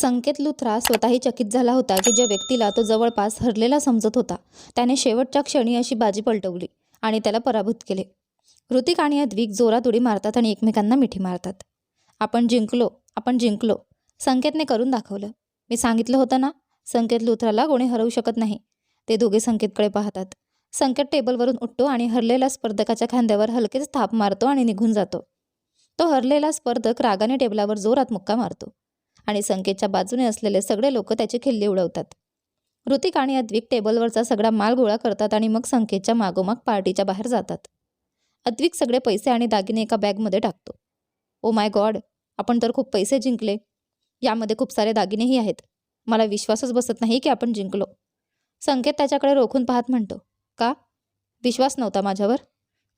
संकेत लुथरा स्वतःही चकित झाला होता की ज्या व्यक्तीला तो जवळपास हरलेला समजत होता त्याने शेवटच्या क्षणी अशी बाजी पलटवली आणि त्याला पराभूत केले. ऋतिक आणि अद्विक जोरात उडी मारतात आणि एकमेकांना मिठी मारतात. आपण जिंकलो आपण जिंकलो संकेतने करून दाखवलं. मी सांगितलं होतं ना संकेत लुथराला कोणी हरवू शकत नाही. ते दोघे संकेतकडे पाहतात. संकेत टेबलवरून उठतो आणि हरलेल्या स्पर्धकाच्या खांद्यावर हलकेच थाप मारतो आणि निघून जातो. तो हरलेला स्पर्धक रागाने टेबलावर जोरात मुक्का मारतो. आणि संकेतच्या बाजूने असलेले सगळे लोक त्याचे खिल्ले उडवतात. ऋतिक आणि अद्विक टेबलवरचा सगळा माल गोळा करतात आणि मग संकेतच्या मागोमाग पार्टीच्या बाहेर जातात. अद्विक सगळे पैसे आणि दागिने एका बॅगमध्ये टाकतो. ओ माय गॉड आपण तर खूप पैसे जिंकले. यामध्ये खूप सारे दागिनेही आहेत. मला विश्वासच बसत नाही की आपण जिंकलो. संकेत त्याच्याकडे रोखून पाहत म्हणतो का? विश्वास नव्हता माझ्यावर?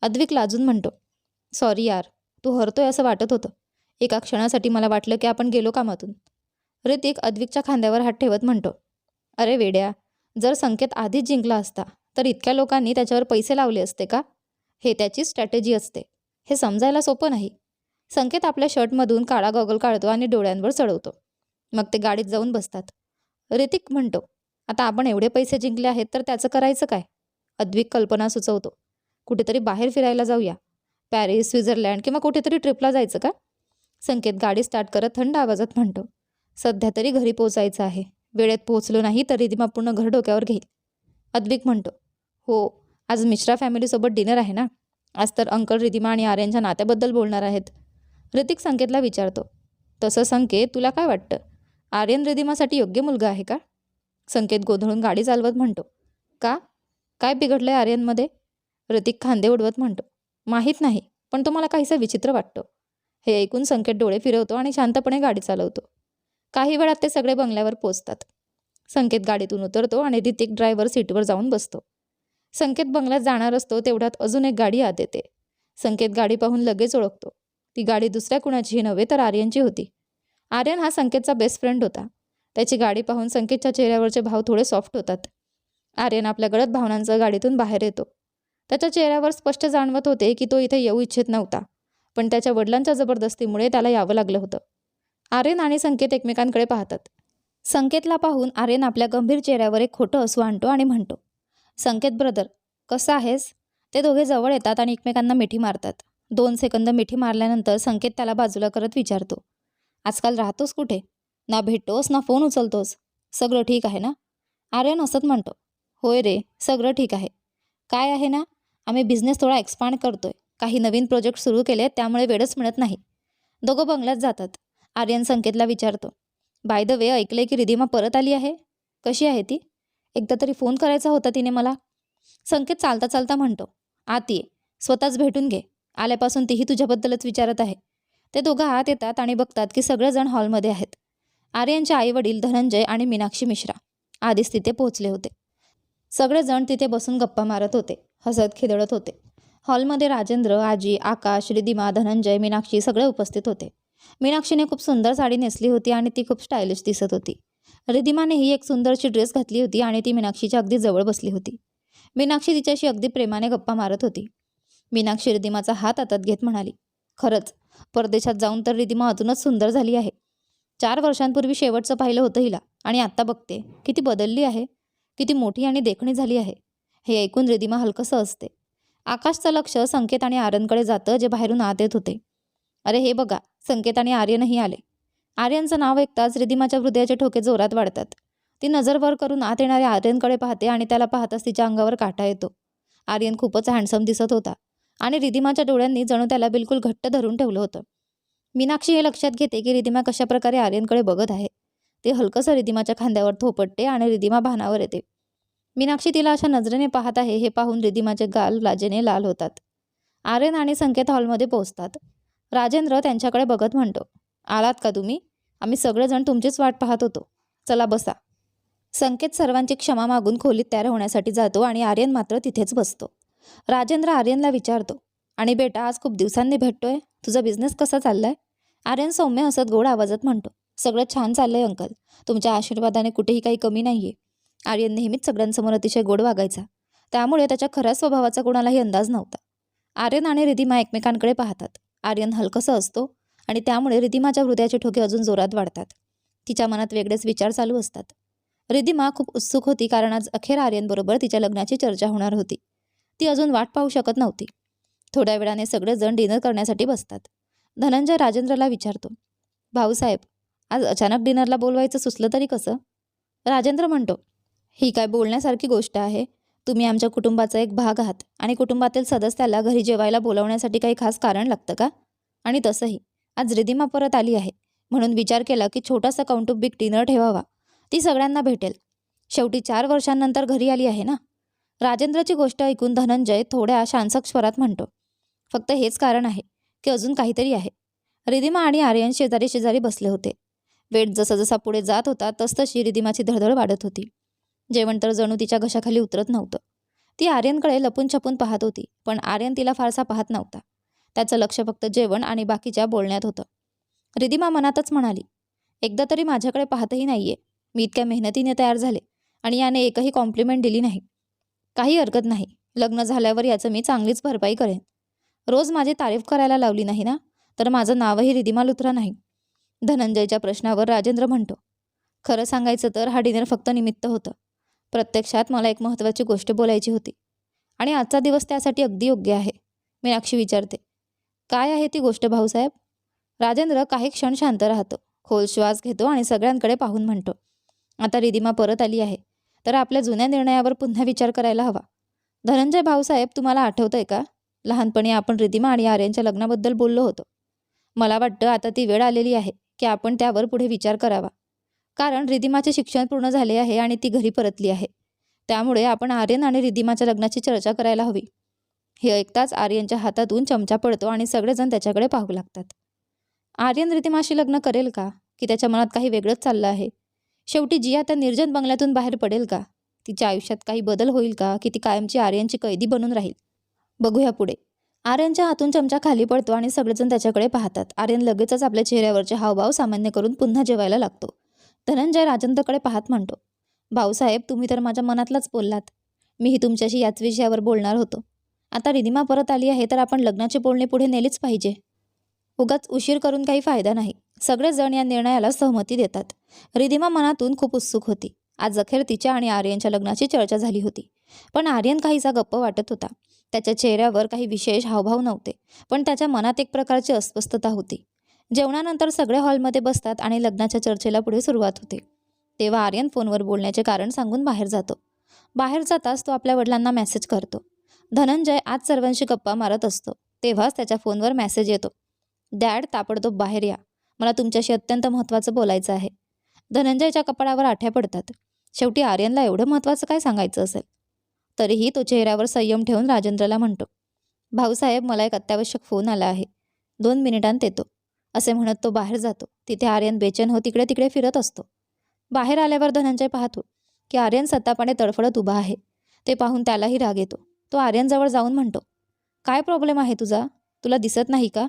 अद्विक लाजून म्हणतो सॉरी यार तू हरतोय असं वाटत होतं. एका क्षणासाठी मला वाटलं की आपण गेलो कामातून. ऋतिक अद्विकच्या खांद्यावर हात ठेवत म्हणतो अरे वेड्या जर संकेत आधीच जिंकला असता तर इतक्या लोकांनी त्याच्यावर पैसे लावले असते का? हे त्याची स्ट्रॅटेजी असते. हे समजायला सोपं नाही. संकेत आपल्या शर्टमधून काळा गॉगल काढतो आणि डोळ्यांवर चढवतो. मग ते गाडीत जाऊन बसतात. ऋतिक म्हणतो आता आपण एवढे पैसे जिंकले आहेत तर त्याचं करायचं काय? अद्विक कल्पना सुचवतो कुठेतरी बाहेर फिरायला जाऊया. पॅरिस स्वित्झर्लंड किंवा कुठेतरी ट्रिपला जायचं का? संकेत गाडी स्टार्ट करत थंड आवाजात म्हणतो सध्या तरी घरी पोचायचं आहे. वेळेत पोहोचलो नाही तर रिधिमा पूर्ण घर डोक्यावर घेईल. अद्विक म्हणतो हो आज मिश्रा फॅमिलीसोबत डिनर आहे ना? आज तर अंकल रिदिमा आणि आर्यनच्या नात्याबद्दल बोलणार आहेत. ऋतिक संकेतला विचारतो तसं संकेत तुला काय वाटतं? आर्यन रिदिमासाठी योग्य मुलगा आहे का? संकेत गोंधळून गाडी चालवत म्हणतो का? काय बिघडलं आहे आर्यनमध्ये? ऋतिक खांदे उडवत म्हणतो माहीत नाही पण तो मला काहीसा विचित्र वाटतो. हे ऐकून संकेत डोळे फिरवतो आणि शांतपणे गाडी चालवतो. काही वेळात ते सगळे बंगल्यावर पोचतात. संकेत गाडीतून उतरतो आणि ऋतिक ड्रायव्हर सीटवर जाऊन बसतो. संकेत बंगल्यात जाणार असतो तेवढ्यात अजून एक गाडी आत येते. संकेत गाडी पाहून लगेच ओळखतो. ती गाडी दुसऱ्या कुणाचीही नव्हे तर आर्यनची होती. आर्यन हा संकेतचा बेस्ट फ्रेंड होता. त्याची गाडी पाहून संकेतच्या चेहऱ्यावरचे भाव थोडे सॉफ्ट होतात. आर्यन आपल्या गडद भावनांचा गाडीतून बाहेर येतो. त्याच्या चेहऱ्यावर स्पष्ट जाणवत होते की तो इथे येऊ इच्छित नव्हता. पण त्याच्या वडिलांच्या जबरदस्तीमुळे त्याला यावं लागलं होतं. आर्यन आणि संकेत एकमेकांकडे पाहतात. संकेतला पाहून आर्यन आपल्या गंभीर चेहऱ्यावर एक खोटं असू आणतो आणि म्हणतो संकेत ब्रदर कसं आहेस? ते दोघे जवळ येतात आणि एकमेकांना मिठी मारतात. दोन सेकंद मिठी मारल्यानंतर संकेत त्याला बाजूला करत विचारतो आजकाल राहतोस कुठे? ना भेटतोस ना फोन उचलतोस? सगळं ठीक आहे ना? आर्यन असत म्हणतो होय रे सगळं ठीक आहे. काय आहे ना आम्ही बिझनेस थोडा एक्सपांड करतोय. काही नवीन प्रोजेक्ट सुरू केले त्यामुळे वेळच मिळत नाही. दोघं बंगल्यात जातात. आर्यन संकेतला विचारतो बाय द वे ऐकले की रिधिमा परत आली आहे? कशी आहे ती? एकदा तरी फोन करायचा होता तिने मला. संकेत चालता चालता म्हणतो आत ये स्वतःच भेटून घे. आल्यापासून तीही तुझ्याबद्दलच विचारत आहे. ते दोघं आत येतात आणि बघतात की सगळेजण हॉलमध्ये आहेत. आर्यनचे आई वडील धनंजय आणि मीनाक्षी मिश्रा. आधीच तिथे पोहोचले होते. सगळेजण तिथे बसून गप्पा मारत होते हसत खिदळत होते. हॉलमध्ये राजेंद्र आजी आकाश रिदिमा धनंजय मीनाक्षी सगळे उपस्थित होते. मीनाक्षीने खूप सुंदर साडी नेसली होती आणि ती खूप स्टायलिश दिसत होती. रिदिमानेही एक सुंदरशी ड्रेस घातली होती आणि ती मीनाक्षीच्या अगदी जवळ बसली होती. मीनाक्षी तिच्याशी अगदी प्रेमाने गप्पा मारत होती. मीनाक्षी रिदिमाचा हात हातात घेत म्हणाली खरंच परदेशात जाऊन तर रिदिमा अजूनच सुंदर झाली आहे. चार वर्षांपूर्वी शेवटचं पाहिलं होतं हिला आणि आत्ता बघते किती बदलली आहे किती मोठी आणि देखणी झाली आहे. हे ऐकून रिदिमा हलकंसं असते आकाशचं लक्ष संकेत आणि आर्यनकडे जातं जे बाहेरून आत येत होते. अरे हे बघा संकेत आणि आर्यनही आले. आर्यनचं नाव ऐकताच रिदिमाच्या हृदयाचे ठोके जोरात वाढतात. ती नजर वर करून आत येणाऱ्या आर्यनकडे पाहते आणि त्याला पाहताच तिच्या अंगावर काटा येतो. आर्यन खूपच हँडसम दिसत होता आणि रिदिमाच्या डोळ्यांनी जणू त्याला बिलकुल घट्ट धरून ठेवलं होतं. मीनाक्षी हे लक्षात घेते की रिदिमा कशाप्रकारे आर्यनकडे बघत आहे. ते हलकंसं रिदिमाच्या खांद्यावर थोपटते आणि रिदिमा भानावर येते. मीनाक्षी तिला अशा नजरेने पाहत आहे हे पाहून रिदिमाचे गाल लाजेने लाल होतात. आर्यन आणि संकेत हॉलमध्ये पोहोचतात. राजेंद्र त्यांच्याकडे बघत म्हणतो आलात का तुम्ही? आम्ही सगळेजण तुमचीच वाट पाहत होतो. चला बसा. संकेत सर्वांची क्षमा मागून खोलीत तयार होण्यासाठी जातो आणि आर्यन मात्र तिथेच बसतो. राजेंद्र आर्यनला विचारतो आणि बेटा आज खूप दिवसांनी भेटतोय. तुझा बिझनेस कसा चाललाय? आर्यन सौम्य हसत गोड आवाजात म्हणतो सगळं छान चाललंय अंकल तुमच्या आशीर्वादाने कुठेही काही कमी नाहीये. आर्यन नेहमीच सगळ्यांसमोर अतिशय गोड वागायचा. त्यामुळे त्याच्या खऱ्या स्वभावाचा कोणालाही अंदाज नव्हता. आर्यन आणि रिधिमा एकमेकांकडे पाहतात. आर्यन हलकसं असतो आणि त्यामुळे रिधिमाच्या हृदयाचे ठोके अजून जोरात वाढतात. तिच्या मनात वेगळेच विचार चालू असतात. रिदिमा खूप उत्सुक होती कारण आज अखेर आर्यनबरोबर तिच्या लग्नाची चर्चा होणार होती. ती अजून वाट पाहू शकत नव्हती. थोड्या वेळाने सगळेजण डिनर करण्यासाठी बसतात. धनंजय राजेंद्रला विचारतो भाऊसाहेब आज अचानक डिनरला बोलवायचं सुचलं तरी कसं? राजेंद्र म्हणतो ही काय बोलण्यासारखी गोष्ट आहे. तुम्ही आमच्या कुटुंबाचा एक भाग आहात आणि कुटुंबातील सदस्याला घरी जेवायला बोलवण्यासाठी काही खास कारण लागतं का? आणि तसंही आज रिदिमा परत आली आहे. म्हणून विचार केला की छोटासा कौटुंबिक डिनर ठेवावा. ती सगळ्यांना भेटेल. शेवटी चार वर्षांनंतर घरी आली आहे ना? राजेंद्रची गोष्ट ऐकून धनंजय थोड्या शांसक स्वरात म्हणतो फक्त हेच कारण आहे की अजून काहीतरी आहे. रिदिमा आणि आर्यन शेजारी शेजारी बसले होते. वेट जसा जसा पुढे जात होता तसतशी रिदिमाची धडधड वाढत होती. जेवण तर जणू तिच्या घशाखाली उतरत नव्हतं. ती आर्यनकडे लपून छपून पाहत होती पण आर्यन तिला फारसा पाहत नव्हता. त्याचं लक्ष फक्त जेवण आणि बाकीच्या बोलण्यात होतं. रिदिमा मनातच म्हणाली एकदा तरी माझ्याकडे पाहतही नाहीये. मी इतक्या मेहनतीने तयार झाले आणि याने एकही कॉम्प्लिमेंट दिली नाही. काही हरकत नाही. लग्न झाल्यावर याचं मी चांगलीच भरपाई करेन. रोज माझी तारीफ करायला लावली नाही ना? तर माझं नावही रिदिमा लुथरा नाही. धनंजयच्या प्रश्नावर राजेंद्र म्हणतो खरं सांगायचं तर हा डिनर फक्त निमित्त होतं. प्रत्यक्षात मला एक महत्त्वाची गोष्ट बोलायची होती. आणि आजचा दिवस त्यासाठी अगदी योग्य आहे मीनाक्षी विचारते. काय आहे ती गोष्ट भाऊसाहेब? राजेंद्र काही क्षण शांत राहतो खोल श्वास घेतो आणि सगळ्यांकडे पाहून म्हणतो आता रिदिमा परत आली आहे तर आपल्या जुन्या निर्णयावर पुन्हा विचार करायला हवा. धनंजय भाऊसाहेब तुम्हाला आठवतंय का? लहानपणी आपण रिदिमा आणि आर्यांच्या लग्नाबद्दल बोललो होतो. मला वाटतं आता ती वेळ आलेली आहे की आपण त्यावर पुढे विचार करावा. कारण रिदिमाचे शिक्षण पूर्ण झाले आहे आणि ती घरी परतली आहे. त्यामुळे आपण आर्यन आणि रिदिमाच्या लग्नाची चर्चा करायला हवी. हे ऐकताच आर्यनच्या हातातून चमचा पडतो आणि सगळेजण त्याच्याकडे पाहू लागतात. आर्यन रिदिमाशी लग्न करेल का? की त्याच्या मनात काही वेगळंच चाललं आहे? शेवटी जिया त्या निर्जन बंगल्यातून बाहेर पडेल का? तिच्या आयुष्यात काही बदल होईल का? की ती कायमची आर्यनची कैदी बनून राहील? बघूया पुढे. आर्यनच्या हातून चमचा खाली पडतो आणि सगळेजण त्याच्याकडे पाहतात. आर्यन लगेचच आपल्या चेहऱ्यावरचे हावभाव सामान्य करून पुन्हा जेवायला लागतो. धनंजय राजेंद्रकडे पाहत म्हणतो भाऊसाहेब तुम्ही तर माझ्या मनातलाच बोललात. मीही तुमच्याशी याच विषयावर बोलणार होतो. आता रिदिमा परत आली आहे तर आपण लग्नाची बोलणी पुढे नेलीच पाहिजे. उगाच उशीर करून काही फायदा नाही. सगळेजण या निर्णयाला सहमती देतात. रिदिमा मनातून खूप उत्सुक होती. आज अखेर तिच्या आणि आर्यनच्या लग्नाची चर्चा झाली होती. पण आर्यन काहीसा गप्प वाटत होता. त्याच्या चेहऱ्यावर काही विशेष हावभाव नव्हते पण त्याच्या मनात एक प्रकारची अस्वस्थता होती. जेवणानंतर सगळे हॉलमध्ये बसतात आणि लग्नाच्या चर्चेला पुढे सुरुवात होते. तेव्हा आर्यन फोनवर बोलण्याचे कारण सांगून बाहेर जातो. बाहेर जाताच तो आपल्या वडिलांना मेसेज करतो. धनंजय आज सर्वांशी गप्पा मारत असतो. तेव्हाच त्याच्या फोनवर मेसेज येतो. डॅड ताबडतोब बाहेर या. मला तुमच्याशी अत्यंत महत्त्वाचं बोलायचं आहे. धनंजयच्या कपाळावर आठ्या पडतात. शेवटी आर्यनला एवढं महत्त्वाचं काय सांगायचं असेल? तरीही तो चेहऱ्यावर संयम ठेवून राजेंद्रला म्हणतो भाऊसाहेब मला एक अत्यावश्यक फोन आला आहे. दोन मिनिटांत येतो. असे म्हणत तो बाहेर जातो. तिथे आर्यन बेचैन हो तिकडे तिकडे फिरत असतो. बाहेर आल्यावर धनंजय पाहतो की आर्यन सत्तापाने तडफडत उभा आहे. ते पाहून त्यालाही राग येतो. तो आर्यनजवळ जाऊन म्हणतो काय प्रॉब्लेम आहे तुझा? तुला दिसत नाही का?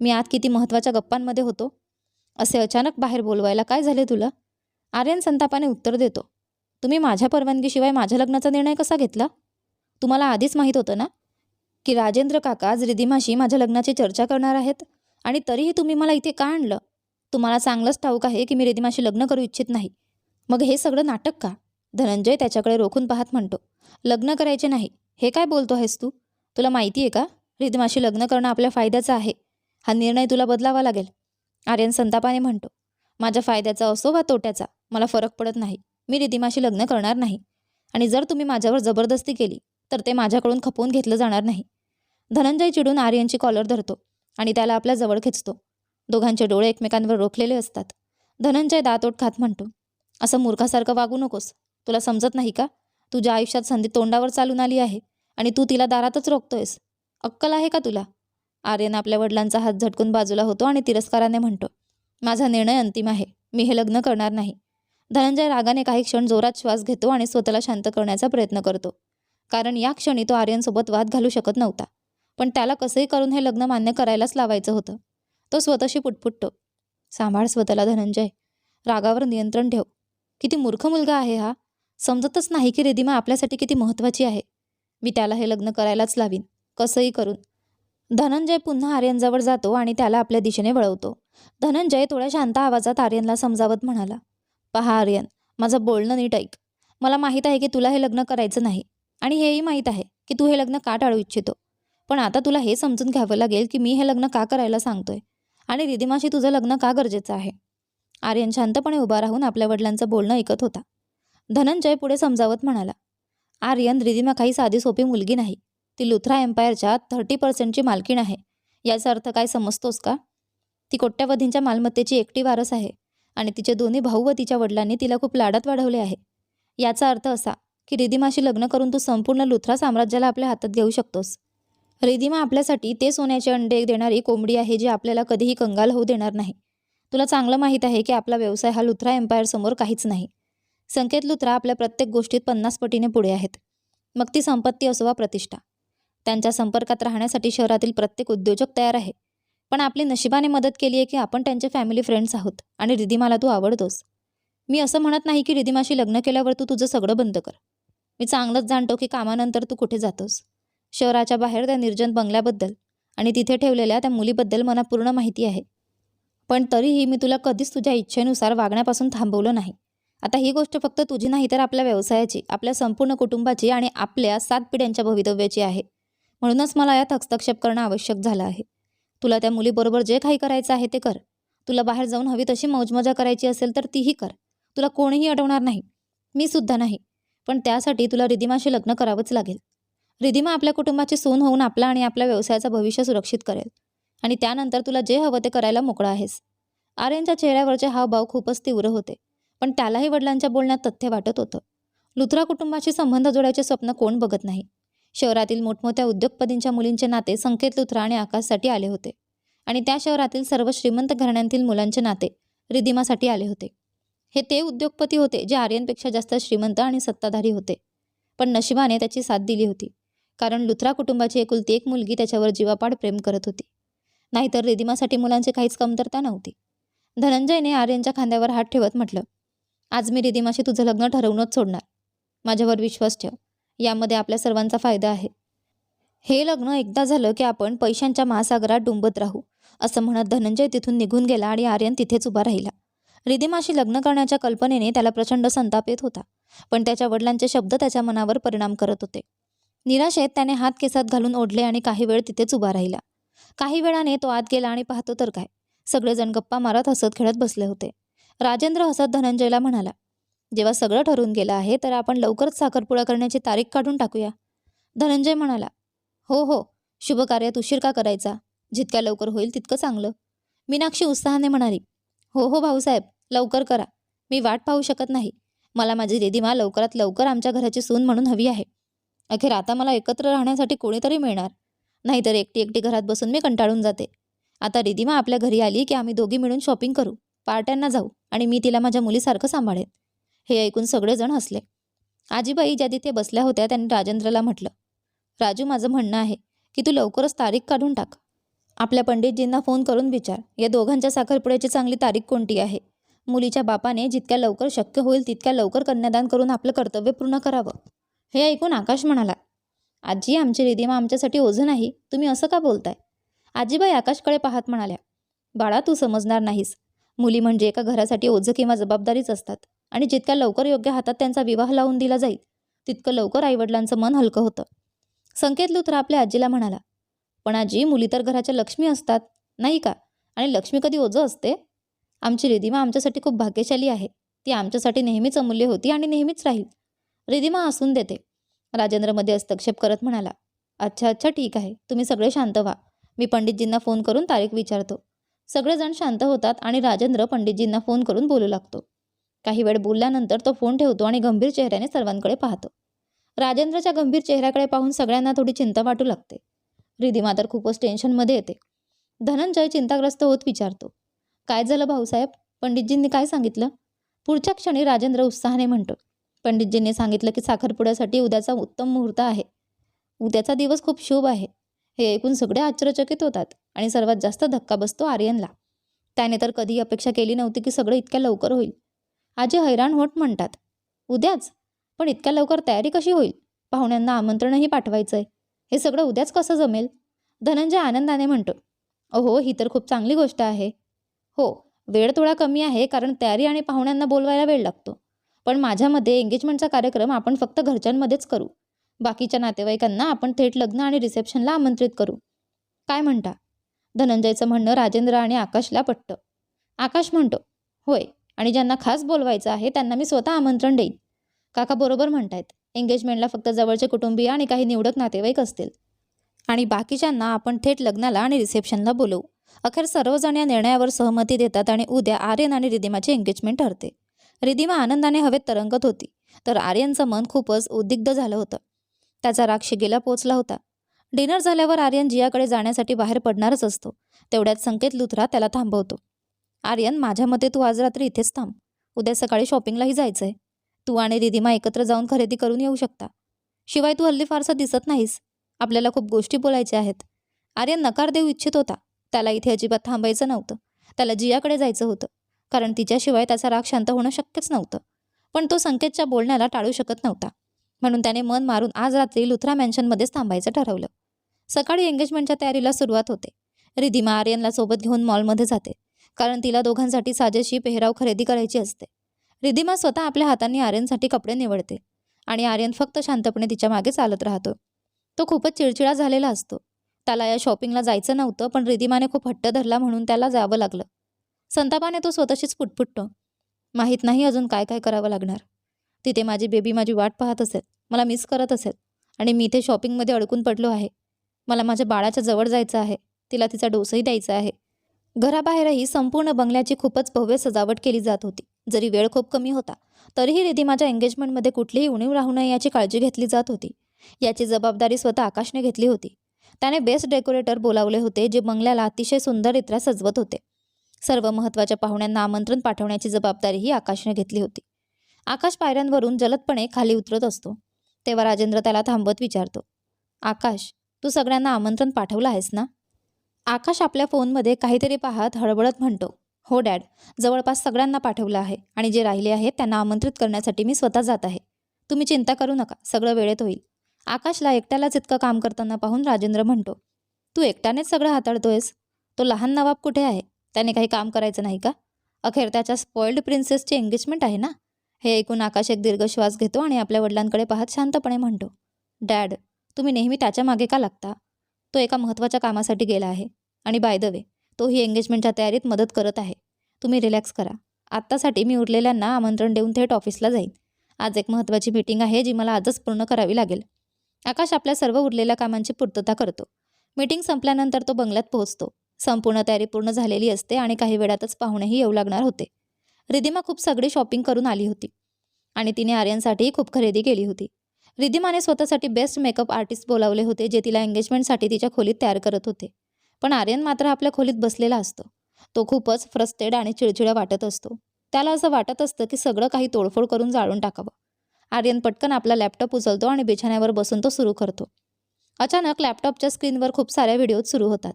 मी आत किती महत्त्वाच्या गप्पांमध्ये होतो. असे अचानक बाहेर बोलवायला काय झाले तुला? आर्यन संतापाने उत्तर देतो तुम्ही माझ्या परवानगीशिवाय माझ्या लग्नाचा निर्णय कसा घेतला? तुम्हाला आधीच माहीत होतं ना की राजेंद्र काका आज रिदिमाशी माझ्या लग्नाची चर्चा करणार आहेत? आणि तरीही तुम्ही मला इथे का आणलं? तुम्हाला चांगलंच ठाऊक आहे की मी रिदिमाशी लग्न करू इच्छित नाही. मग हे सगळं नाटक का? धनंजय त्याच्याकडे रोखून पाहत म्हणतो. लग्न करायचे नाही. हे काय बोलतो आहेस तू? तुला माहिती आहे का? रिदिमाशी लग्न करणं आपल्या फायद्याचं आहे. हा निर्णय तुला बदलावा लागेल. आर्यन संतापाने म्हणतो. माझ्या फायद्याचा असो वा तोट्याचा मला फरक पडत नाही. मी रिदिमाशी लग्न करणार नाही. आणि जर तुम्ही माझ्यावर जबरदस्ती केली तर ते माझ्याकडून खपवून घेतलं जाणार नाही. धनंजय चिडून आर्यनची कॉलर धरतो. आणि त्याला आपल्या जवळ खेचतो. दोघांचे डोळे एकमेकांवर रोखलेले असतात. धनंजय दातोट खात म्हणतो असं मूर्खासारखं वागू नकोस. तुला समजत नाही का? तुझ्या आयुष्यात संधी तोंडावर चालून आली आहे आणि तू तिला दारातच रोखतोयस. अक्कल आहे का तुला? आर्यन आपल्या वडिलांचा हात झटकून बाजूला होतो आणि तिरस्काराने म्हणतो माझा निर्णय अंतिम आहे. मी हे लग्न करणार नाही. धनंजय रागाने काही क्षण जोरात श्वास घेतो आणि स्वतःला शांत करण्याचा प्रयत्न करतो. कारण या क्षणी तो आर्यनसोबत वाद घालू शकत नव्हता. पण त्याला कसंही करून हे लग्न मान्य करायलाच लावायचं होतं. तो स्वतःशी पुटपुटतो. सांभाळ स्वतःला धनंजय. रागावर नियंत्रण ठेव. किती मूर्ख मुलगा आहे हा. समजतच नाही की रिदिमा आपल्यासाठी किती महत्त्वाची आहे. मी त्याला हे लग्न करायलाच लावीन. कसंही करून. धनंजय पुन्हा आर्यनजवळ जातो आणि त्याला आपल्या दिशेने वळवतो. धनंजय थोड्या शांत आवाजात आर्यनला समजावत म्हणाला पहा आर्यन माझं बोलणं नीट ऐक. मला माहीत आहे की तुला हे लग्न करायचं नाही आणि हेही माहीत आहे की तू हे लग्न का टाळू इच्छितो? पण आता तुला हे समजून घ्यावं लागेल की मी हे लग्न का करायला सांगतोय? आणि रिदिमाशी तुझं लग्न का गरजेचं आहे? आर्यन शांतपणे उभा राहून आपल्या वडिलांचं बोलणं ऐकत होता. धनंजय पुढे समजावत म्हणाला आर्यन रिदिमा काही साधी सोपी मुलगी नाही. ती लुथरा एम्पायरच्या थर्टी पर्सेंटची मालकीण आहे. याचा अर्थ काय समजतोस का? ती कोट्यवधींच्या मालमत्तेची एकटी वारस आहे आणि तिचे दोन्ही भाऊ व तिच्या वडिलांनी तिला खूप लाडात वाढवले आहे. याचा अर्थ असा की रिदिमाशी लग्न करून तू संपूर्ण लुथरा साम्राज्याला आपल्या हातात घेऊ शकतोस. रिदिमा आपल्यासाठी ते सोन्याचे अंडे देणारी कोंबडी आहे जी आपल्याला कधीही कंगाल होऊ देणार नाही. तुला चांगलं माहीत आहे की आपला व्यवसाय हा लुथरा एम्पायरसमोर काहीच नाही. संकेत लुथरा आपल्या प्रत्येक गोष्टीत पन्नास पटीने पुढे आहेत. मग ती संपत्ती असो वा प्रतिष्ठा. त्यांच्या संपर्कात राहण्यासाठी शहरातील प्रत्येक उद्योजक तयार आहे. पण आपली नशिबाने मदत केली आहे की आपण त्यांचे फॅमिली फ्रेंड्स आहोत आणि रिदिमाला तू आवडतोस. मी असं म्हणत नाही की रिदिमाशी लग्न केल्यावर तू तुझं सगळं बंद कर. मी चांगलंच जाणतो की कामानंतर तू कुठे जातोस. शहराच्या बाहेर त्या निर्जन बंगल्याबद्दल आणि तिथे ठेवलेल्या त्या मुलीबद्दल मला पूर्ण माहिती आहे. पण तरीही मी तुला कधीच तुझ्या इच्छेनुसार वागण्यापासून थांबवलं नाही. आता ही गोष्ट फक्त तुझी नाही तर आपल्या व्यवसायाची आपल्या संपूर्ण कुटुंबाची आणि आपल्या सात पिढ्यांच्या भवितव्याची आहे. म्हणूनच मला यात हस्तक्षेप करणं आवश्यक झालं आहे. तुला त्या मुलीबरोबर जे काही करायचं आहे ते कर. तुला बाहेर जाऊन हवी तशी मौजमजा करायची असेल तर तीही कर. तुला कोणीही अडवणार नाही. मी सुद्धा नाही. पण त्यासाठी तुला रिदिमाशी लग्न करावंच लागेल. रिधिमा आपल्या कुटुंबाची सून होऊन आपला आणि आपल्या व्यवसायाचं भविष्य सुरक्षित करेल. आणि त्यानंतर तुला जे हवं ते करायला मोकळा आहेस. आर्यनच्या चेहऱ्यावरचे हावभाव खूपच तीव्र होते पण त्यालाही वडिलांच्या बोलण्यात तथ्य वाटत होतं. लुथरा कुटुंबाशी संबंध जोडायचे स्वप्न कोण बघत नाही. शहरातील मोठमोठ्या उद्योगपतींच्या मुलींचे नाते संकेत लुथरा आणि आकाशसाठी आले होते. आणि त्या शहरातील सर्व श्रीमंत घराण्यांतील मुलांचे नाते रिदिमासाठी आले होते. हे ते उद्योगपती होते जे आर्यनपेक्षा जास्त श्रीमंत आणि सत्ताधारी होते. पण नशिबाने त्याची साथ दिली होती. कारण लुथरा कुटुंबाची एकुलती एक मुलगी त्याच्यावर जीवापाड प्रेम करत होती. नाहीतर रिदिमासाठी मुलांची काहीच कमतरता नव्हती. धनंजयने आर्यनच्या खांद्यावर हात ठेवत म्हटलं आज मी रिदिमाशी तुझं लग्न ठरवूनच सोडणार. माझ्यावर विश्वास ठेव. यामध्ये आपल्या सर्वांचा फायदा आहे. हे लग्न एकदा झालं की आपण पैशांच्या महासागरात डुंबत राहू असं म्हणत धनंजय तिथून निघून गेला आणि आर्यन तिथेच उभा राहिला. रिदिमाशी लग्न करण्याच्या कल्पनेने त्याला प्रचंड संताप येत होता पण त्याच्या वडिलांचे शब्द त्याच्या मनावर परिणाम करत होते. निराशेत त्याने हात केसात घालून ओढले आणि काही वेळ तिथेच उभा राहिला. काही वेळाने तो आत गेला आणि पाहतो तर काय? सगळेजण गप्पा मारत हसत खेळत बसले होते. राजेंद्र हसत धनंजयला म्हणाला जेव्हा सगळं ठरून गेलं आहे तर आपण लवकरच साखरपुडा करण्याची तारीख काढून टाकूया. धनंजय म्हणाला हो हो. शुभ कार्यात उशीर का करायचा? जितक्या लवकर होईल तितकं चांगलं. मीनाक्षी उत्साहाने म्हणाली हो हो भाऊसाहेब लवकर करा. मी वाट पाहू शकत नाही. मला माझी दिदीमा लवकरात लवकर आमच्या घराची सून म्हणून हवी आहे. अखेर आता मला एकत्र राहण्यासाठी कोणीतरी मिळणार. नाहीतर एकटी एकटी घरात बसून मी कंटाळून जाते. आता रिदिमा आपल्या घरी आली की आम्ही दोघी मिळून शॉपिंग करू. पार्ट्यांना जाऊ आणि मी तिला माझ्या मुलीसारखं सांभाळेन. हे ऐकून सगळेजण हसले. आजीबाई ज्या तिथे बसल्या होत्या त्यांनी राजेंद्रला म्हटलं राजू माझं म्हणणं आहे की तू लवकरच तारीख काढून टाक. आपल्या पंडितजींना फोन करून विचार. या दोघांच्या साखरपुड्याची चांगली तारीख कोणती आहे? मुलीच्या बापाने जितक्या लवकर शक्य होईल तितक्या लवकर कन्यादान करून आपलं कर्तव्य पूर्ण करावं. हे ऐकून आकाश म्हणाला आजी आमची रिदिमा आमच्यासाठी ओझं नाही. तुम्ही असं का बोलताय? आजीबाई आकाशकडे पाहत म्हणाल्या बाळा तू समजणार नाहीस. मुली म्हणजे एका घरासाठी ओझं किंवा जबाबदारीच असतात आणि जितक्या लवकर योग्य हातात त्यांचा विवाह लावून दिला जाईल तितकं लवकर आईवडिलांचं मन हलकं होतं. संकेत लुथरा आपल्या आजीला म्हणाला पण आजी मुली तर घराच्या लक्ष्मी असतात नाही का? आणि लक्ष्मी कधी ओझं असते? आमची रिदिमा आमच्यासाठी खूप भाग्यशाली आहे. ती आमच्यासाठी नेहमीच अमूल्य होती आणि नेहमीच राहील. रिदिमा हसून देते. राजेंद्रमध्ये हस्तक्षेप करत म्हणाला अच्छा अच्छा ठीक आहे. तुम्ही सगळे शांत व्हा. मी पंडितजींना फोन करून तारीख विचारतो. सगळेजण शांत होतात आणि राजेंद्र पंडितजींना फोन करून बोलू लागतो. काही वेळ बोलल्यानंतर तो फोन ठेवतो आणि गंभीर चेहऱ्याने सर्वांकडे पाहतो. राजेंद्रच्या गंभीर चेहऱ्याकडे पाहून सगळ्यांना थोडी चिंता वाटू लागते. रिधिमा तर खूपच टेन्शनमध्ये येते. धनंजय चिंताग्रस्त होत विचारतो काय झालं भाऊसाहेब? पंडितजींनी काय सांगितलं? पुढच्या क्षणी राजेंद्र उत्साहाने म्हणतो पंडितजींनी सांगितलं की साखरपुड्यासाठी उद्याचा उत्तम मुहूर्त आहे. उद्याचा दिवस खूप शुभ आहे. हे ऐकून सगळे आश्चर्यचकित होतात आणि सर्वात जास्त धक्का बसतो आर्यनला. त्याने तर कधी अपेक्षा केली नव्हती की सगळं इतक्या लवकर होईल. आजी हैराण होत म्हणतात उद्याच? पण इतक्या लवकर तयारी कशी होईल? पाहुण्यांना आमंत्रणही पाठवायचं आहे हे सगळं उद्याच कसं जमेल? धनंजय आनंदाने म्हणतो अहो ही तर खूप चांगली गोष्ट आहे. हो वेळ थोडा कमी आहे कारण तयारी आणि पाहुण्यांना बोलवायला वेळ लागतो. पण माझ्या मते एंगेजमेंटचा कार्यक्रम आपण फक्त घरच्यांमध्येच करू. बाकीच्या नातेवाईकांना आपण थेट लग्न आणि रिसेप्शनला आमंत्रित करू. काय म्हणता? धनंजयचं म्हणणं राजेंद्र आणि आकाशला पटतं. आकाश म्हणतो होय आणि ज्यांना खास बोलवायचं आहे त्यांना मी स्वतः आमंत्रण देईन. काका बरोबर म्हणतायत एंगेजमेंटला फक्त जवळचे कुटुंबीय आणि काही निवडक नातेवाईक असतील. आणि बाकीच्यांना आपण थेट लग्नाला आणि रिसेप्शनला बोलवू. अखेर सर्वजण या निर्णयावर सहमती देतात आणि उद्या आर्यन आणि रिदिमाची एंगेजमेंट ठरते. रिदिमा आनंदाने हवेत तरंगत होती. तर आर्यनचं मन खूपच उद्दिग्ध झालं होतं. त्याचा राग शिगेला पोचला होता. डिनर झाल्यावर आर्यन जियाकडे जाण्यासाठी बाहेर पडणारच असतो. तेवढ्यात संकेत लुथरा त्याला थांबवतो. आर्यन माझ्या मते तू आज रात्री इथेच थांब. उद्या सकाळी शॉपिंगलाही जायचं आहे तू आणि रिदिमा एकत्र जाऊन खरेदी करून येऊ शकता. शिवाय तू हल्ली फारसा दिसत नाहीस. आपल्याला खूप गोष्टी बोलायच्या आहेत. आर्यन नकार देऊ इच्छित होता. त्याला इथे अजिबात थांबायचं नव्हतं. त्याला जियाकडे जायचं होतं. कारण तिच्याशिवाय त्याचा राग शांत होणं शक्यच नव्हतं. पण तो संकेतच्या बोलण्याला टाळू शकत नव्हता. म्हणून त्याने मन मारून आज रात्री लुथरा मॅन्शनमध्येच थांबायचं ठरवलं. सकाळी एंगेजमेंटच्या तयारीला सुरुवात होते. रिधिमा आर्यनला सोबत घेऊन मॉलमध्ये जाते कारण तिला दोघांसाठी साजेशी पेहराव खरेदी करायची असते. रिधिमा स्वतः आपल्या हातांनी आर्यनसाठी कपडे निवडते आणि आर्यन फक्त शांतपणे तिच्यामागे चालत राहतो. तो खूपच चिडचिडा झालेला असतो. त्याला या शॉपिंगला जायचं नव्हतं पण रिधिमाने खूप हट्ट धरला म्हणून त्याला जावं लागलं. संतापाने तो स्वतःशीच पुटपुटतो. माहीत नाही अजून काय काय करावं लागणार. तिथे माझी बेबी माझी वाट पाहत असेल. मला मिस करत असेल. आणि मी इथे शॉपिंगमध्ये अडकून पडलो आहे. मला माझ्या बाळाच्या जवळ जायचं आहे. तिला तिचा डोसही द्यायचा आहे. घराबाहेरही संपूर्ण बंगल्याची खूपच भव्य सजावट केली जात होती. जरी वेळ खूप कमी होता तरीही रिधिमाच्या एंगेजमेंटमध्ये कुठलीही उणीव राहू नये याची काळजी घेतली जात होती. याची जबाबदारी स्वतः आकाशने घेतली होती. त्याने बेस्ट डेकोरेटर बोलावले होते जे बंगल्याला अतिशय सुंदररित्या सजवत होते. सर्व महत्त्वाच्या पाहुण्यांना आमंत्रण पाठवण्याची जबाबदारीही आकाशने घेतली होती. आकाश पायऱ्यांवरून जलदपणे खाली उतरत असतो. तेव्हा राजेंद्र त्याला थांबवत विचारतो आकाश तू सगळ्यांना आमंत्रण पाठवलं आहेस ना? आकाश आपल्या फोनमध्ये काहीतरी पाहत हळबळत म्हणतो हो डॅड जवळपास सगळ्यांना पाठवलं आहे आणि जे राहिले आहेत त्यांना आमंत्रित करण्यासाठी मी स्वतः जात आहे. तुम्ही चिंता करू नका सगळं वेळेत होईल. आकाशला एकट्यालाच इतकं काम करताना पाहून राजेंद्र म्हणतो तू एकट्यानेच सगळं हाताळतोयस? तो लहान नवाब कुठे आहे? त्याने काही काम करायचं नाही का? अखेर त्याच्या स्पॉइल्ड प्रिन्सेसची एंगेजमेंट आहे ना? हे ऐकून आकाश एक दीर्घ श्वास घेतो आणि आपल्या वडिलांकडे पाहत शांतपणे म्हणतो डॅड तुम्ही नेहमी त्याच्यामागे का लागता? तो एका महत्त्वाच्या कामासाठी गेला आहे. आणि बाय द वे तो ही एंगेजमेंटच्या तयारीत मदत करत आहे. तुम्ही रिलॅक्स करा. आत्तासाठी मी उरलेल्यांना आमंत्रण देऊन थेट ऑफिसला जाईन. आज एक महत्त्वाची मीटिंग आहे जी मला आजच पूर्ण करावी लागेल. आकाश आपल्या सर्व उरलेल्या कामांची पूर्तता करतो. मीटिंग संपल्यानंतर तो बंगल्यात पोहोचतो. संपूर्ण तयारी पूर्ण झालेली असते आणि काही वेळातच पाहुणेही येऊ लागणार होते. रिधिमा खूप सगळी शॉपिंग करून आली होती आणि तिने आर्यनसाठीही खूप खरेदी केली होती. रिधिमाने स्वतःसाठी बेस्ट मेकअप आर्टिस्ट बोलावले होते जे तिला एंगेजमेंटसाठी तिच्या खोलीत तयार करत होते. पण आर्यन मात्र आपल्या खोलीत बसलेला असतो. तो खूपच फ्रस्टेड आणि चिडचिडा वाटत असतो. त्याला असं वाटत असतं की सगळं काही तोडफोड करून जाळून टाकावं. आर्यन पटकन आपला लॅपटॉप उचलतो आणि बिछाण्यावर बसून तो सुरू करतो. अचानक लॅपटॉपच्या स्क्रीनवर खूप साऱ्या व्हिडिओज सुरू होतात.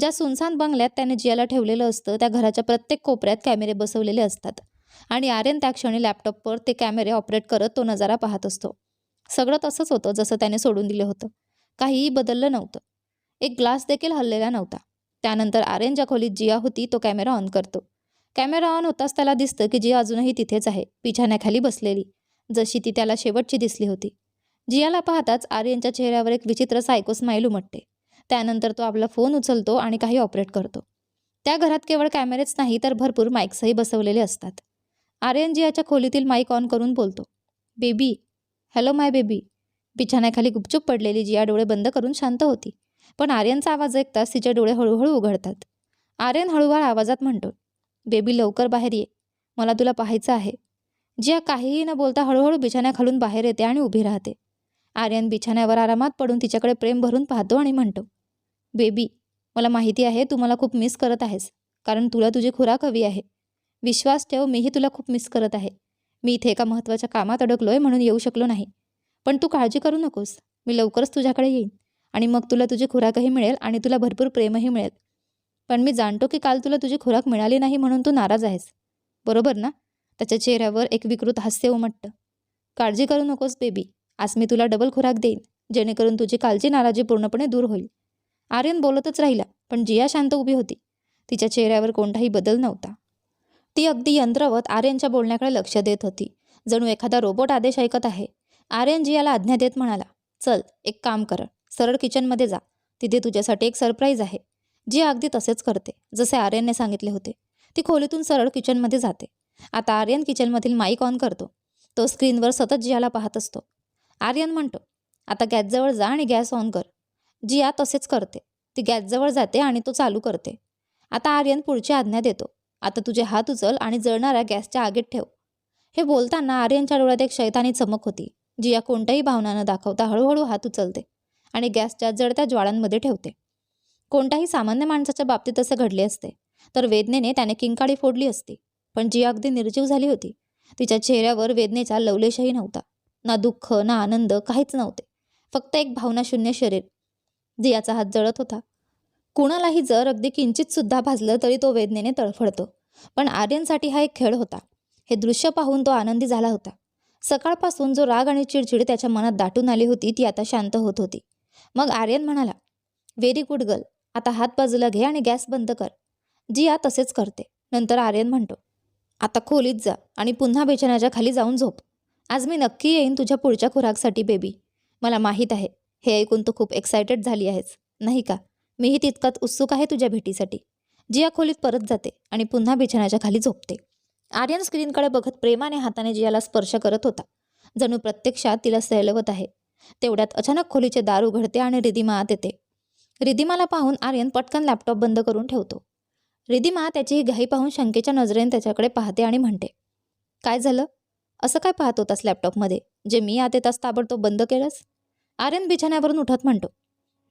ज्या सुनसान बंगल्यात त्याने जियाला ठेवलेलं असतं त्या घराच्या प्रत्येक कोपऱ्यात कॅमेरे बसवलेले असतात. आणि आर्यन त्या क्षणी लॅपटॉपवर ते कॅमेरे ऑपरेट करत तो नजारा पाहत असतो. सगळं तसंच होतं जसं त्याने सोडून दिलं होतं. काहीही बदललं नव्हतं. एक ग्लास देखील हललेला नव्हता. त्यानंतर आर्यन ज्या खोलीत जिया होती तो कॅमेरा ऑन करतो. कॅमेरा ऑन होताच त्याला दिसतं की जिया अजूनही तिथेच आहे पिछाण्याखाली बसलेली जशी ती त्याला शेवटची दिसली होती. जियाला पाहताच आर्यनच्या चेहऱ्यावर एक विचित्र सायको स्माईल उमटते. त्यानंतर तो आपला फोन उचलतो आणि काही ऑपरेट करतो. त्या घरात केवळ कॅमेरेच नाही तर भरपूर माईक्सही बसवलेले असतात. आर्यन जियाच्या खोलीतील माईक ऑन करून बोलतो. Baby hello my baby. बिछाण्याखाली गुपचूप पडलेली जिया डोळे बंद करून शांत होती. पण आर्यनचा आवाज ऐकताच तिचे डोळे हळूहळू उघडतात. आर्यन हळूहळू आवाजात म्हणतो बेबी लवकर बाहेर ये. मला तुला पाहायचं आहे. जिया काहीही न बोलता हळूहळू बिछाण्याखालून बाहेर येते आणि उभी राहते. आर्यन बिछाण्यावर आरामात पडून तिच्याकडे प्रेम भरून पाहतो आणि म्हणतो बेबी मला माहिती आहे तू मला खूप मिस करत आहेस कारण तुला तुझी खुराक हवी आहे. विश्वास ठेव मीही तुला खूप मिस करत आहे. मी इथे एका महत्त्वाच्या कामात अडकलोय म्हणून येऊ शकलो नाही. पण तू काळजी करू नकोस मी लवकरच तुझ्याकडे येईन आणि मग तुला तुझी खुराकही मिळेल आणि तुला भरपूर प्रेमही मिळेल. पण मी जाणतो की काल तुला तुझी खुराक मिळाली नाही म्हणून तू नाराज आहेस. बरोबर ना? त्याच्या चेहऱ्यावर एक विकृत हास्य उमटतं. काळजी करू नकोस बेबी आज मी तुला डबल खुराक देईन जेणेकरून तुझी कालची नाराजी पूर्णपणे दूर होईल. आर्यन बोलतच राहिला पण जिया शांत उभी होती. तिच्या चेहऱ्यावर कोणताही बदल नव्हता. ती अगदी यंत्रवत आर्यनच्या बोलण्याकडे लक्ष देत होती. जणू एखादा रोबोट आदेश ऐकत आहे. आर्यन जियाला आज्ञा देत म्हणाला चल एक काम कर. सरळ किचनमध्ये जा. तिथे तुझ्यासाठी एक सरप्राईज आहे. जिया अगदी तसेच करते जसे आर्यनने सांगितले होते. ती खोलीतून सरळ किचनमध्ये जाते. आता आर्यन किचनमधील माईक ऑन करतो. तो स्क्रीनवर सतत जियाला पाहत असतो. आर्यन म्हणतो आता गॅसजवळ जा आणि गॅस ऑन कर. जिया तसेच करते. ती गॅसजवळ जाते आणि तो चालू करते. आता आर्यन पुढची आज्ञा देतो. आता तुझे हात उचल आणि जळणाऱ्या गॅसच्या आगीत ठेव. हे बोलताना आर्यनच्या डोळ्यात एक शैतानी चमक होती जिया कोणत्याही भावना न दाखवता हळूहळू हात उचलते आणि गॅसच्या जळत्या ज्वाळांमध्ये ठेवते. कोणत्याही सामान्य माणसाच्या बाबतीत असे घडले असते तर वेदनेने त्याने किंकाळी फोडली असती. पण जिया अगदी निर्जीव झाली होती तिच्या चेहऱ्यावर वेदनेचा लवलेशही नव्हता. ना दुःख ना आनंद काहीच नव्हते. फक्त एक भावनाशून्य शरीर जियाचा हात जळत होता. कुणालाही जर अगदी किंचित सुद्धा भाजलं तरी तो वेदनेने तळफडतो पण आर्यनसाठी हा एक खेळ होता. हे दृश्य पाहून तो आनंदी झाला होता. सकाळपासून जो राग आणि चिडचिड त्याच्या मनात दाटून आली होती ती आता शांत होत होती. मग आर्यन म्हणाला व्हेरी गुड गर्ल आता हात बाजूला घे आणि गॅस बंद कर. जिया तसेच करते. नंतर आर्यन म्हणतो आता खोलीत जा आणि पुन्हा बेचण्याच्या खाली जाऊन झोप. आज मी नक्की येईन तुझ्या पुढच्या खुराकसाठी बेबी. मला माहीत आहे हे ऐकून तू खूप एक्सायटेड झाली आहेस नाही का? मीही तितकाच उत्सुक आहे तुझ्या भेटीसाठी. जिया खोलीत परत जाते आणि पुन्हा बिछाण्याच्या खाली झोपते. आर्यन स्क्रीनकडे बघत प्रेमाने हाताने जियाला स्पर्श करत होता. जणू प्रत्यक्षात तिला सैलवत आहे. तेवढ्यात अचानक खोलीचे दार उघडते आणि रिदिमा आत येते. रिदिमाला पाहून आर्यन पटकन लॅपटॉप बंद करून ठेवतो. रिदिमा त्याची ही घाई पाहून शंकेच्या नजरेने त्याच्याकडे पाहते आणि म्हणते काय झालं? असं काय पाहत होतास लॅपटॉपमध्ये जे मी आत येतास ताबडतोब बंद केलंस? आर्यन बिछाण्यावरून उठत म्हणतो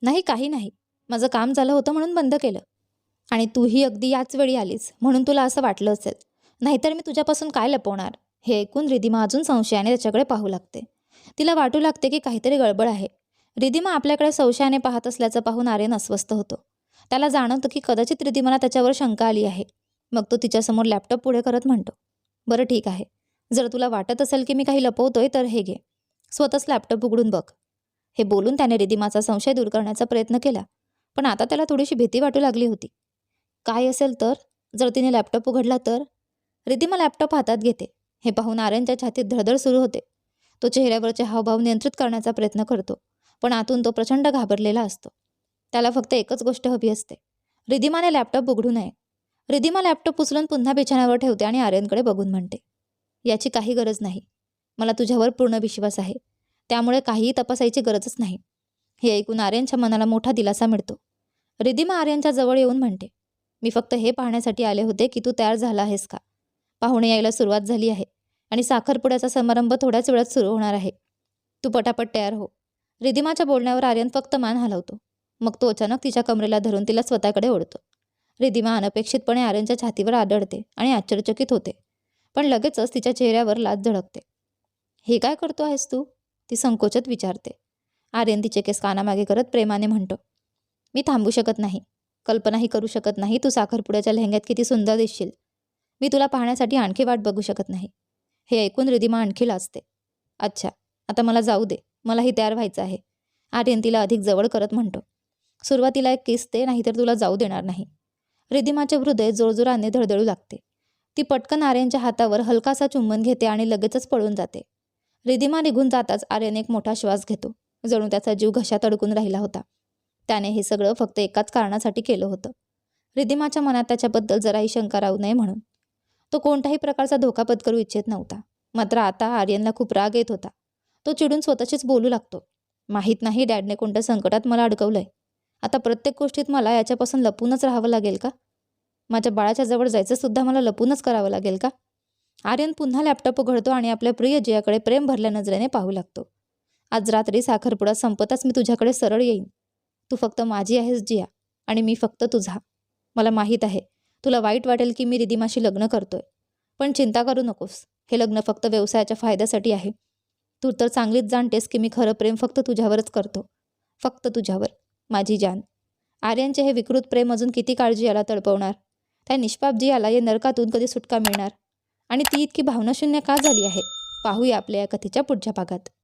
नाही काही नाही. माझं काम झालं होतं म्हणून बंद केलं. आणि तूही अगदी याच वेळी आलीस म्हणून तुला असं वाटलं असेल. नाहीतर मी तुझ्यापासून काय लपवणार हे ऐकून रिदिमा अजून संशयाने त्याच्याकडे पाहू लागते. तिला वाटू लागते की काहीतरी गडबड आहे. रिदिमा आपल्याकडे संशयाने पाहत असल्याचं पाहून आर्यन अस्वस्थ होतो. त्याला जाणवतं की कदाचित रिदिमाला त्याच्यावर शंका आली आहे. मग तो तिच्यासमोर लॅपटॉप पुढे करत म्हणतो बरं ठीक आहे. जर तुला वाटत असेल की मी काही लपवतोय तर हे घे. स्वतःच लॅपटॉप उघडून बघ. हे बोलून त्याने रिदिमाचा संशय दूर करण्याचा प्रयत्न केला. पण आता त्याला थोडीशी भीती वाटू लागली होती. काय असेल तर? जर तिने लॅपटॉप उघडला तर? रिदिमा लॅपटॉप हातात घेते. हे पाहून आर्यनच्या छातीत धडधड सुरू होते. तो चेहऱ्यावरचे हावभाव नियंत्रित करण्याचा प्रयत्न करतो पण आतून तो प्रचंड घाबरलेला असतो. त्याला फक्त एकच गोष्ट हवी असते. रिदिमाने लॅपटॉप उघडू नये. रिदिमा लॅपटॉप उचलून पुन्हा बिछाण्यावर ठेवते आणि आर्यनकडे बघून म्हणते याची काही गरज नाही. मला तुझ्यावर पूर्ण विश्वास आहे. त्यामुळे काहीही तपासायची गरजच नाही. हे ऐकून आर्यनच्या मनाला मोठा दिलासा मिळतो. रिदिमा आर्यनच्या जवळ येऊन म्हणते मी फक्त हे पाहण्यासाठी आले होते की तू तयार झाला आहेस का? पाहुणे यायला सुरुवात झाली आहे आणि साखरपुड्याचा समारंभ थोड्याच वेळात सुरू होणार आहे. तू पटापट तयार हो. रिदिमाच्या बोलण्यावर आर्यन फक्त मान हलवतो. मग तो अचानक तिच्या कमरेला धरून तिला स्वतःकडे ओढतो. रिदिमा अनपेक्षितपणे आर्यनच्या छातीवर आदळते आणि आश्चर्यचकित होते पण लगेचच तिच्या चेहऱ्यावर लाज झळकते हे काय करतो आहेस तू? ती संकोचत विचारते. आर्यन तिचे केस कानामागे करत प्रेमाने म्हणतो मी थांबू शकत नाही. कल्पनाही करू शकत नाही. तू साखरपुड्याच्या लेहंग्यात किती सुंदर दिसशील. मी तुला पाहण्यासाठी आणखी वाट बघू शकत नाही. हे ऐकून रिदिमा आणखी लाजते. अच्छा आता मला जाऊ दे. मलाही तयार व्हायचं आहे. आर्यन तिला अधिक जवळ करत म्हणतो सुरुवातीला एक किस दे नाहीतर तुला जाऊ देणार नाही. रिदिमाचे हृदय जोरजोराने धडधडू लागते. ती पटकन आर्यनच्या हातावर हलकासा चुंबन घेते आणि लगेचच पळून जाते. रिदिमा निघून जाताच आर्यन एक मोठा श्वास घेतो जणू त्याचा जीव घशात अडकून राहिला होता. त्याने हे सगळं फक्त एकाच कारणासाठी केलं होतं. रिदिमाच्या मनात त्याच्याबद्दल जराही शंका राहू नये म्हणून. तो कोणत्याही प्रकारचा धोका पत्करू इच्छित नव्हता. मात्र आता आर्यनला खूप राग येत होता. तो चिडून स्वतःशीच बोलू लागतो. माहीत नाही डॅडने कोणत्या संकटात मला अडकवलंय. आता प्रत्येक गोष्टीत मला याच्यापासून लपूनच राहावं लागेल का? माझ्या बाळाच्या जवळ जायचं सुद्धा मला लपूनच करावं लागेल का? आर्यन पुन्हा लॅपटॉप उघडतो आणि आपल्या प्रिय जियाकडे प्रेम भरल्या नजरेने पाहू लागतो. आज रात्री साखरपुडा संपताच मी तुझ्याकडे सरळ येईन. तू फक्त माझी आहेस जिया आणि मी फक्त तुझा. मला माहीत आहे तुला वाईट वाटेल की मी रिदिमाशी लग्न करतोय. पण चिंता करू नकोस हे लग्न फक्त व्यवसायाच्या फायद्यासाठी आहे. तू तर चांगलीच जाणतेस की मी खरं प्रेम फक्त तुझ्यावरच करतो. फक्त तुझ्यावर माझी जान. आर्यनचे हे विकृत प्रेम अजून किती काळजी याला तडपवणार? त्या निष्पाप जियाला या नरकातून कधी सुटका मिळणार? आणि ती इतकी भावनाशून्य का झाली आहे? पाहूया आपल्या या कथेच्या पुढच्या भागात.